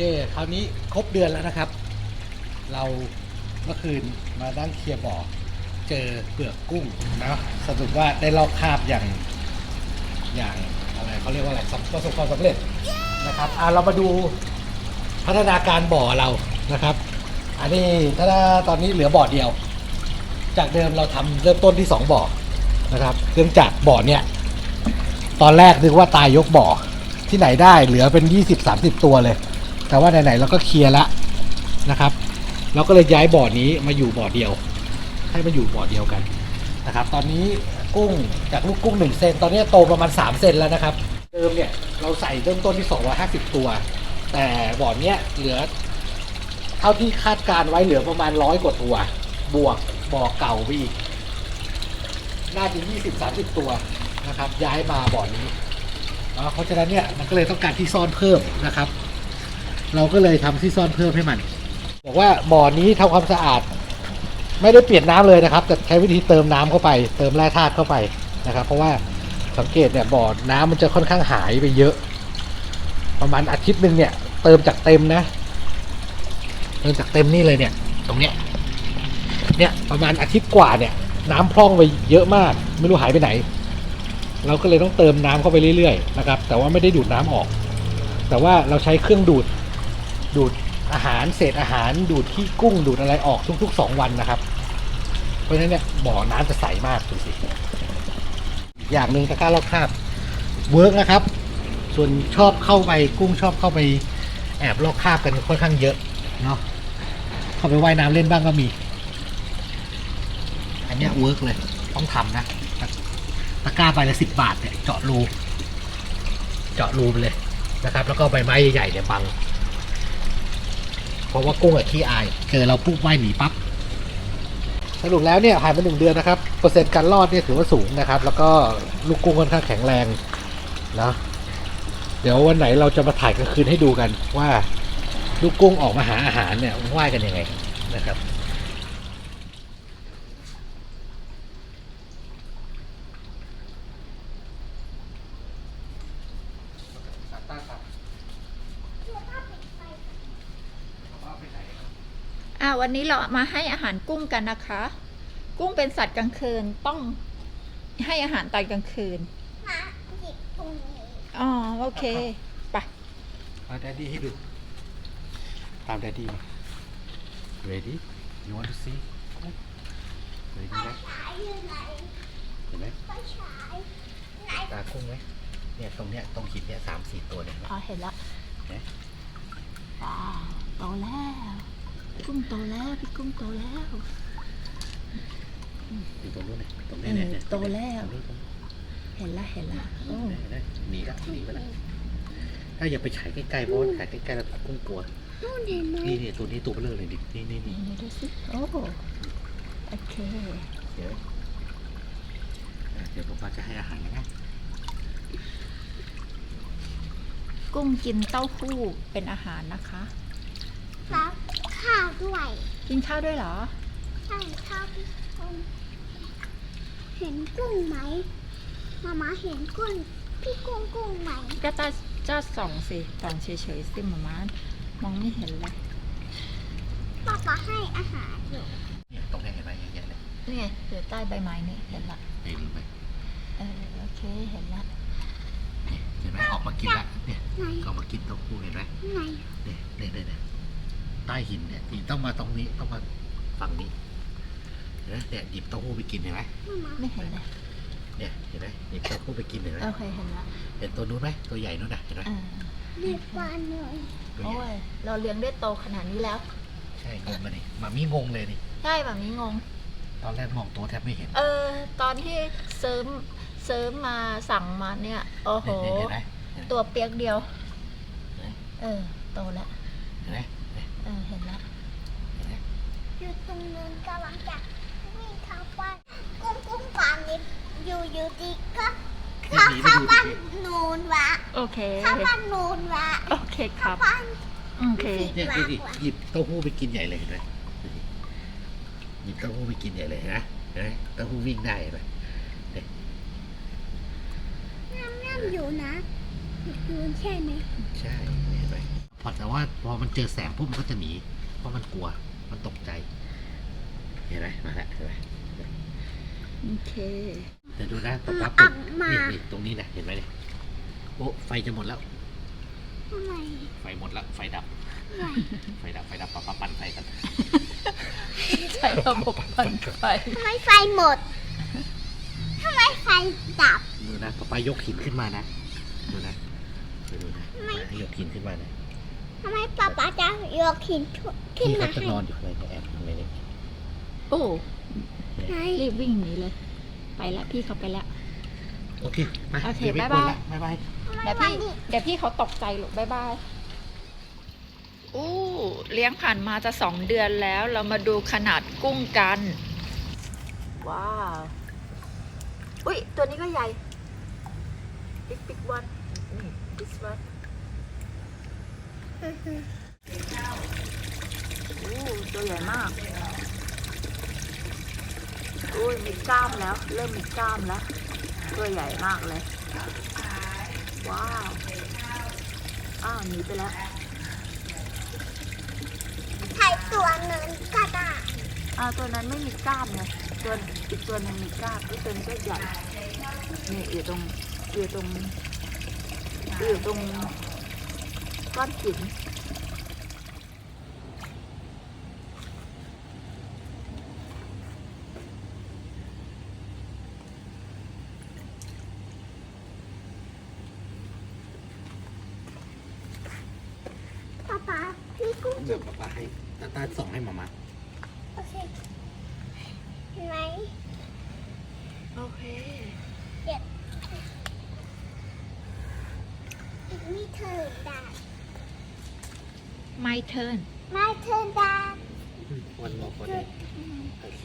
คคราวนี้ครบเดือนแล้วนะครับ เราเมื่อคืนมานั่งเคลียร์บ่อเจอเปลือกกุ้งนะสรุปว่าได้ลอกคราบอย่างอย่างอะไรเขาเรียกว่าอะไรประสบความสำเร็จนะครับอะเรามาดูพัฒนาการบ่อเรานะครับ อันนี้ถ้าตอนนี้เหลือบ่อเดียว จากเดิมเราทำเริ่มต้นที่สองบ่อนะครับเนื่องจากบ่อเนี่ยตอนแรกนึกว่าตายยกบ่อที่ไหนได้เหลือเป็น 20-30 ตัวเลย แต่ว่าไหนๆเราก็เคลียร์ละนะครับ เราก็เลยย้ายบ่อนี้มาอยู่บ่อเดียว ให้มาอยู่บ่อเดียวกันนะครับ ตอนนี้กุ้งจากลูกกุ้ง1เซนตอนนี้โตประมาณ3เซนแล้วนะครับ เดิมเนี่ยเราใส่เริ่มต้นที่ 250 ตัว แต่บ่อเนี้ยเหลือ เท่าที่คาดการไว้เหลือประมาณร้อยกว่าตัว บวกบ่อเก่าไปอีกน่าจะ20-30 ตัวนะครับ ย้ายมาบ่อนี้เนาะเพราะฉะนั้นเนี่ยมันก็เลยต้องการที่ซ่อนเพิ่มนะครับ เราก็เลยทำที่ซ่อนเพิ่มให้มัน บอกว่าบ่อนี้ทำความสะอาด ไม่ได้เปลี่ยนน้ำเลยนะครับ แต่ใช้วิธีเติมน้ำเข้าไป เติมแร่ธาตุเข้าไปนะครับ เพราะว่าสังเกตเนี่ยบ่อน้ำมันจะค่อนข้างหายไปเยอะ ประมาณอาทิตย์หนึ่งเนี่ย เติมจากเต็มนะ เติมจากเต็มนี่เลยเนี่ย ตรงเนี้ยเนี่ยประมาณอาทิตย์กว่าเนี่ย น้ำพร่องไปเยอะมาก ไม่รู้หายไปไหน เราก็เลยต้องเติมน้ำเข้าไปเรื่อยๆนะครับ แต่ว่าไม่ได้ดูดน้ำออก แต่ว่าเราใช้เครื่องดูด ดูดอาหารเศษอาหารดูดขี้กุ้งดูดอะไรออกทุกๆสองวันนะครับ เพราะฉะนั้นเนี่ยบ่อน้ำจะใสมากดูสิอย่างหนึ่งตะกร้าลอกคราบเวิร์กนะครับ ส่วนชอบเข้าไปกุ้งชอบเข้าไปแอบลอกคราบกันค่อนข้างเยอะเนาะเข้าไปว่ายน้ำเล่นบ้างก็มี อันเนี้ยเวิร์กเลยต้องทำนะตะตะกร้าใบละสิบบาทเนี่ยเจาะรู เจาะรูไปเลยนะครับ แล้วก็ใบไม้ใหญ่ๆเนี่ยบัง เพราะว่ากุ้งอะขี้อายเจอเราปุ๊บว่ายหนีปั๊บสรุปแล้วเนี่ยผ่านมาหนึ่งเดือนนะครับเปอร์เซ็นต์การรอดเนี่ยถือว่าสูงนะครับ แล้วก็ลูกกุ้งค่อนข้างแข็งแรงนะเดี๋ยววันไหนเราจะมาถ่ายกลางคืนให้ดูกันว่า ลูกกุ้งออกมาหาอาหารเนี่ยว่ายกันยังไงนะครับ วันนี้เรามาให้อาหารกุ้งกันนะคะ กุ้งเป็นสัตว์กลางคืนต้องให้อาหารตอนกลางคืนมาหยิบตรงนี้อ๋อโอเคไปมาแดดดี้ให้ดูตามแดดดี้มา ready you want to see ready ไหมฉายอยู่ไหนเห็นไหมไฟฉายไหนตากุ้งไหมเนี่ยตรงเนี้ยตรงหินเนี่ยสามสี่ตัวเนี่ยเห็นไหมอ๋อเห็นแล้วเอ๊ะว้าวโตแล้ว กุ้งโตแล้ว พี่กุ้งโตแล้วอยู่ตรงนู้นเนี่ยตรงเอนี้อเนี่ยเนี่ยโตแล้วตรงนู้นตรงนู้นเห็นละเห็นละโอ้เนี่ยเนี่ยหนีละหนีไปละถ้าอย่าไปฉายใกล้ๆเพราะว่าฉายใกล้ๆแล้วกุ้งกลัวนู่นเห็นไหมนี่นี่ตัวนี้ตัวเบลอเลยดินี่นี่นี่นี่ดูสิโอ้โอเคเดี๋ยวอะเดี๋ยวผมจะให้อาหารนะกุ้งกินเต้าหู้เป็นอาหารนะคะแล้วข้าว ด้วย กินข้าวด้วยเหรอ ใช่ข้าวพี่กุ้งเห็นกุ้งไหมมามาเห็นกุ้งพี่กุ้งกุ้งไหมก็ตาจะส่องสิส่องเฉยๆสิหมามามองไม่เห็นเลยป้าป้าให้อาหารอยู่เนี่ยตรงนี้เห็นไหมเยอะแยะเลยนี่ไงอยู่ใต้ใบไม้นี่เห็นละเห็นไหมเออโอเคเห็นละเห็นไหมออกมากินละเนี่ยไหนออกมากินเต้าหู้เห็นไหมไหนเนี่ยเนี่ยเนี่ยเนี่ย ใต้หินเนี่ยนี่ต้องมาตรงนี้ต้องมาฝั่งนี้เห็นไหมเนี่ยหยิบเต้าหู้ไปกินเห็นไหมมามาไม่เห็นเลยเนี่ยเห็นไหมหยิบเต้าหู้ไปกินเห็นไหมโอเคเห็นละเห็นตัวนู้นไหมตัวใหญ่นู้นนะเห็นไหมอ่าเรียกปลาหน่อยตัวโอ้ใหญ่ยเราเลี้ยงได้โตขนาดนี้แล้ว ใช่งงเลยนี่มามีงงเลยนี่ใช่แบบนี้งง ตอนแรกมองตัวแทบไม่เห็น เออ ตอนที่เสริมเสริมมาสั่งมาเนี่ยโอ้โหเนี่ยเห็นไหมตัวเปียกเดียวไหนเออ โตแล้วเห็นไหมเนี่ย เออ เห็นละ เห็นไหม อยู่ตรงนั้นกำลังจะวิ่งเข้าบ้านกุ้งกุ้งปลานี้อยู่อยู่ดีก็เข้าเข้าบ้านนูนวะโอเค เข้าบ้านนูนวะโอเคคเข้ารับ บ้าน โอเค เนี่ยดูดิหยิบเต้าหู้ไปกินใหญ่เลยเห็นไหมดูดิหยิบเต้าหู้ไปกินใหญ่เลยเห็นไหมเห็นไหมเต้าหู้วิ่งได้เห็นไหมน้ำน้ำอยู่นะอยู่ใช่ไหมใช่เห็นไหมพอแต่ว่าพอมันเจอแสงปุ๊บมันก็จะหนีเพราะมันกลัว มันตกใจ เห็นไหมมาแล้วเห็นไหมโอเคเดี๋ยวดูนะป๊าป๊าอัเปิบดมานี่นี่ตรงนี้นะเห็นไหมเนี่ยโอ้ไฟจะหมดแล้ว ทำไมไฟหมดแล้ว ไฟดับ ไฟดับไฟดับป๊าป๊าปั่นไฟกันใช้ระบบปั่นไฟทำไมไฟหมดทำไมไฟดับดูนะป๊าป๊ายกหินขึ้นมานะดูนะไปดูนะไม่ยกหินขึ้นมานะ ทำไมป๊าป๊าจะยกหินขึ้นพี่มาเขาจะให้นอนอยู่ข้างในแอบข้างในนี่โอ้ไหนรีบวิ่งหนีเลย ไปแล้วพี่เขาไปแล้วโอเคมาโอเคดี๋วไม่บ๊ายบายกวนละบ๊ายบาย เดี๋ยวพี่เดี๋ยวพี่เขาตกใจลูกบายบาย อู้ เลี้ยงผ่านมาจะสองเดือนแล้ว เรามาดูขนาดกุ้งกัน ว้าว อุ้ยตัวนี้ก็ใหญ่ big big one นี่ this one อู้ตัวใหญ่มากอุ้ยมีกล้ามแล้ว เริ่มมีกล้ามแล้ว ตัวใหญ่มากเลย ว้าวอ้าวหนีไปแล้วใช้ตัวหนึ่งก็ได้อ่าตัวนั้นไม่มีกล้ามไงตัวอีกตัวหนึงมีกล้ามอีกตัวนี้ก็ใหญ่นี่อยู่ตรงอยู่ตรงอยู่ตรง ก้อนหินป๊าป๊าพี่กุ้งเดี๋ยวป๊าป๊าให้ตาตาส่งให้มามาโอเคเห็นไหมโอเคอีกไม่เธอได้ my turn ไม่เธอได้วันมอคนนี้โอเค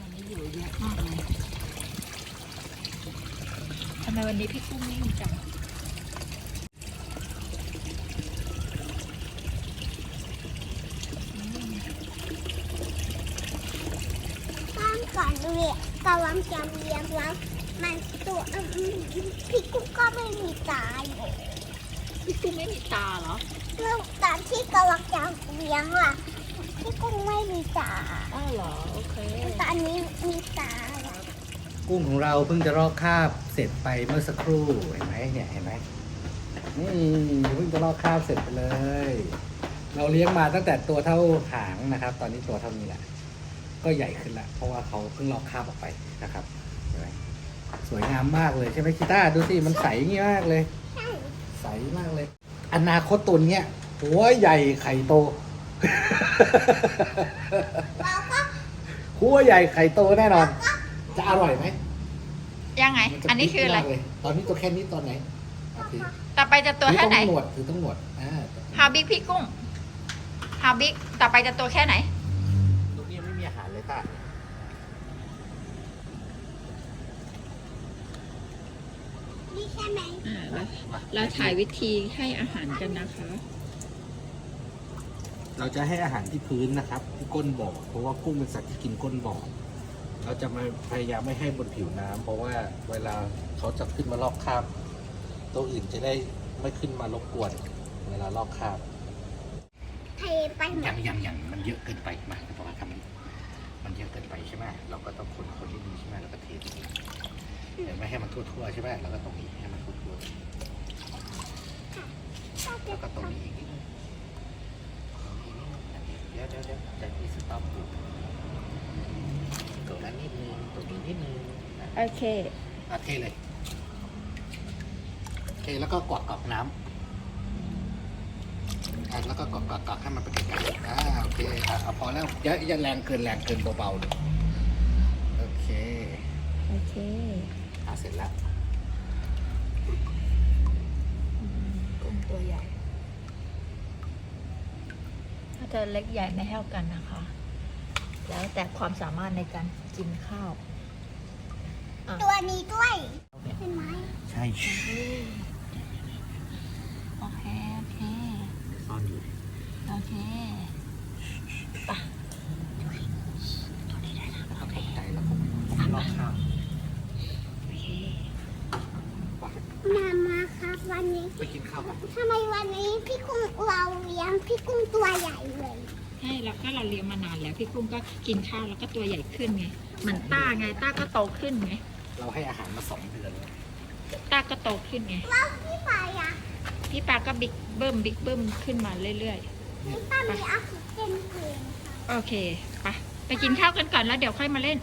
วันนี้อยู่เยอะมากเลยทำไมวันนี้พี่กุ้งไม่มีจัง ตอนก่อนเรียน กำลังจะเรียนแล้วมันตัวอืมพี่กุ้งก็ไม่มีตาอยู่พี่กุ้งไม่มีตาเหรอแล้วตอนที่กำลังจะเลี้ยงล่ะพี่กุ้งไม่มีตาอ้าวเหรอโอเคตอนนี้มีตาแล้วกุ้งของเราเพิ่งจะลอกคราบเสร็จไปเมื่อสักครู่เห็นไหมเนี่ยเห็นไหมนี่เพิ่งจะลอกคราบเสร็จไปเลย เราเลี้ยงมาตั้งแต่ตัวเท่าหางนะครับ ตอนนี้ตัวเท่านี้แหละ ก็ใหญ่ขึ้นละเพราะว่าเขาเพิ่งลอกคราบออกไปนะครับเห็นไหมสวยงามมากเลยใช่ไหมกีตาร์ดูสิมันใสอย่างงี้มากเลยใช่ใสมากเลย อนาคตตัวเนี้ยหัวใหญ่ไข่โตเราก็หัวใหญ่ไข่โตแน่นอน จะอร่อยไหมยังไงมัจอันนี้คืออะไรปิ๊กมากเลยตอนนี้ตัวแค่นี้ตอนไหนโอเคต่อไปจะตัวแค่ไหนถือต้องหนวดถือต้องหนวดอ่า How big พี่กุ้ง How big ต่อไปจะตัวแค่ไหนตรงนี้ ไม่มีอาหารเลยต้านี่ใช่ไหมอ่าเราเราถ่ายวิธีให้อาหารกันนะคะ เราจะให้อาหารที่พื้นนะครับ ที่ก้นบ่อเพราะว่ากุ้งเป็นสัตว์ที่กินก้นบ่อเราจะมาพยายามไม่ให้บนผิวน้ำเพราะว่าเวลาเขาจะขึ้นมาลอกคราบตัวอื่นจะได้ไม่ขึ้นมารบกวน เวลาลอกคราบ เทไปหมยัดงยังยังมันเยอะเกินไปมาเพราะว่าทำมัน เยอะเกินไปใช่ไหมเราก็ต้องคนคนที่ดีใช่ไหมเราก็เทตรงนี้เดี๋ยวไม่ให้มันทั่วๆใช่ไหมเราก็ตรงนี้ให้มันทั่วๆแล้วก็ตรงนี้อีกนิดนึงเดี๋ยวเดี๋ยวเดี๋ยวจะมีสต็อปอยู่ตรงนั้นนิดนึงตรงนี้นิดนึงนะโอเคอะเทเลยเทแล้วก็กวาดกรอกน้ำ อะแล้วก็กรอกกรอกกรอกให้มันเป็นไก่อ่าโอเคอะเอาพอแล้วอย่าอย่าแรงเกินแรงเกินเบาๆเลยโอเคโอเคอะเสร็จแล้วกุ้งตัวใหญ่ ถ้าจะเล็กใหญ่ไม่เท่ากันนะคะ แล้วแต่ความสามารถในการกินข้าว ตัวนี้ด้วยเห็นไหมใช่ ช่ โอเค โอเค ซ่อนอยู่ โอ เคแล้วก็ตกใจแล้วผมผมลอกข้ามโอเคมามาครับวันนี้ไปกินข้าวกันทำไมวันนี้พี่กุ้งเราเลี้ยงพี่กุ้งตัวใหญ่เลยใช่แล้วก็เราเลี้ยงมานานแล้วพี่กุ้งก็กินข้าวแล้วก็ตัวใหญ่ขึ้นไงเหมือนต้าไงต้าก็โตขึ้นไงเราให้อาหารมาสองเดือนแล้วต้าก็โตขึ้นไงแล้วพี่ปายอะพี่ปาก็บิ๊กเบิ้มบิ๊กเบิ้มขึ้นมาเรื่อย พี่ป้ามีออกซิเจนเกินๆโอเค ไป ไปกินข้าวกันก่อนแล้วเดี๋ยวค่อยมาเล่น